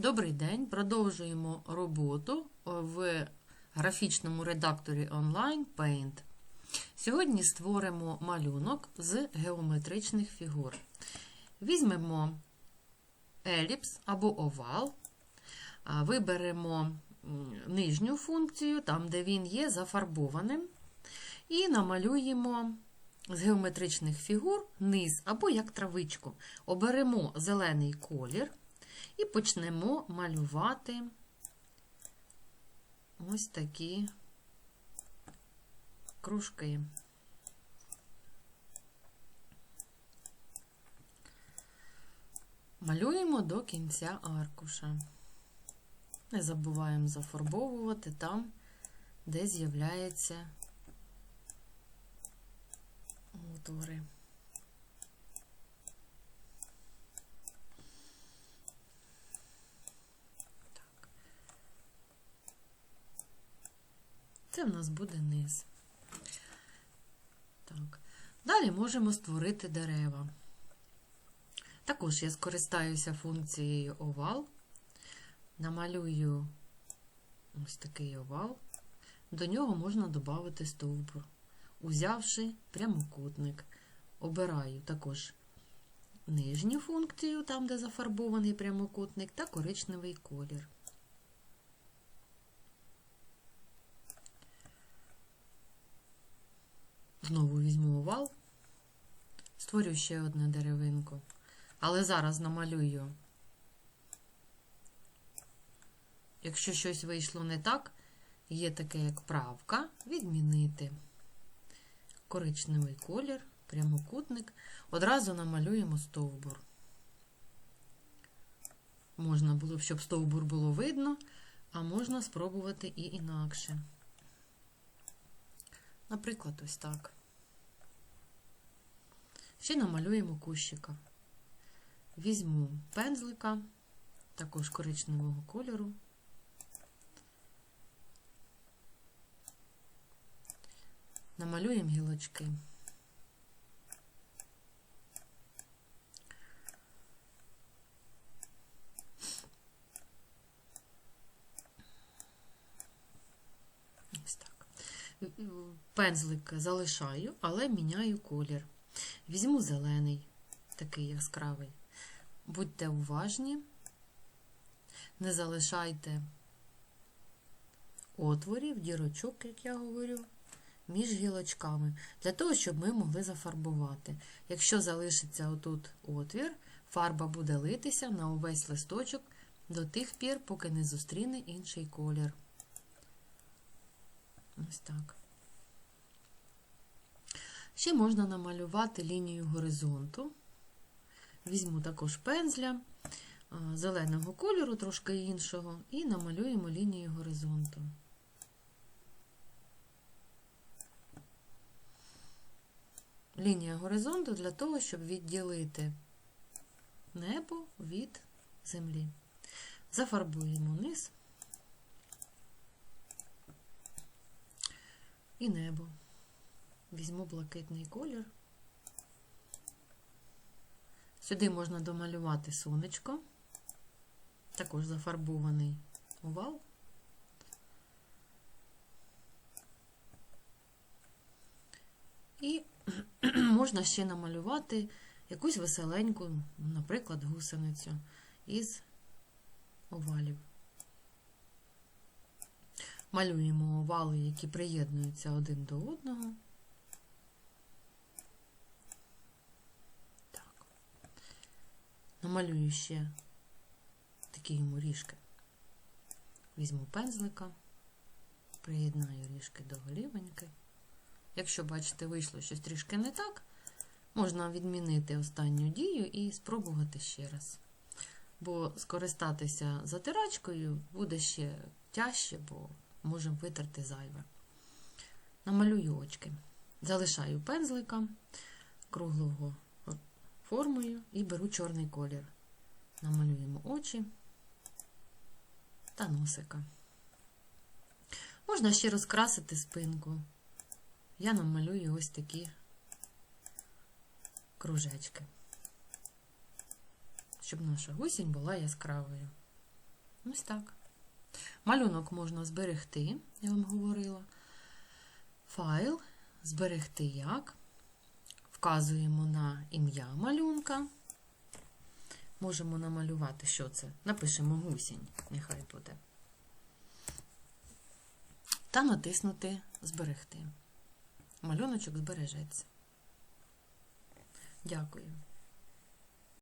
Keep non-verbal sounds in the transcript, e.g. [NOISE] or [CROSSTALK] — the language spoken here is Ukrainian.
Добрий день. Продовжуємо роботу в графічному редакторі онлайн Paint. Сьогодні створимо малюнок з геометричних фігур. Візьмемо еліпс або овал, виберемо нижню функцію, там, де він є зафарбованим, і намалюємо з геометричних фігур низ або як травичку. Оберемо зелений колір. І почнемо малювати ось такі кружки. Малюємо до кінця аркуша. Не забуваємо зафарбовувати там, де з'являються отвори. Це в нас буде низ. Так. Далі можемо створити дерева. Також я скористаюся функцією овал. Намалюю ось такий овал. До нього можна додати стовбур. Узявши прямокутник, обираю також нижню функцію, там, де зафарбований прямокутник, та коричневий колір. Знову візьму овал, створю ще одну деревинку, але зараз намалюю. Якщо щось вийшло не так, є таке, як правка, відмінити коричневий колір, прямокутник, одразу намалюємо стовбур. Можна було б, щоб стовбур було видно, а можна спробувати і інакше. Наприклад, ось так. Ще намалюємо кущика. Візьму пензлика, також коричневого кольору. Намалюємо гілочки. Ось так. Пензлик залишаю, але міняю колір. Візьму зелений, такий яскравий. Будьте уважні, не залишайте отворів, дірочок, як я говорю, між гілочками, для того, щоб ми могли зафарбувати. Якщо залишиться отут отвір, фарба буде литися на увесь листочок до тих пір, поки не зустріне інший колір. Ось так. Ще можна намалювати лінію горизонту. Візьму також пензля зеленого кольору, трошки іншого, і намалюємо лінію горизонту. Лінія горизонту для того, щоб відділити небо від землі. Зафарбуємо низ і небо. Візьму блакитний колір. Сюди можна домалювати сонечко, також зафарбований овал. І [CLEARS THROAT] можна ще намалювати якусь веселеньку, наприклад, гусеницю із овалів. Малюємо овали, які приєднуються один до одного. Намалюю ще такі йому ріжки. Візьму пензлика, приєднаю ріжки до голівеньки. Якщо, бачите, вийшло щось трішки не так, можна відмінити останню дію і спробувати ще раз. Бо скористатися затирачкою буде ще тяжче, бо можемо витерти зайве. Намалюю очки. Залишаю пензлика круглого формою і беру чорний колір. Намалюємо очі та носика. Можна ще розкрасити спинку. Я намалюю ось такі кружечки, щоб наша гусінь була яскравою. Ось так. Малюнок можна зберегти, я вам говорила. Файл, зберегти як. Вказуємо на ім'я малюнка. Можемо намалювати, що це. Напишемо гусінь, нехай буде. Та натиснути Зберегти. Малюночок збережеться. Дякую.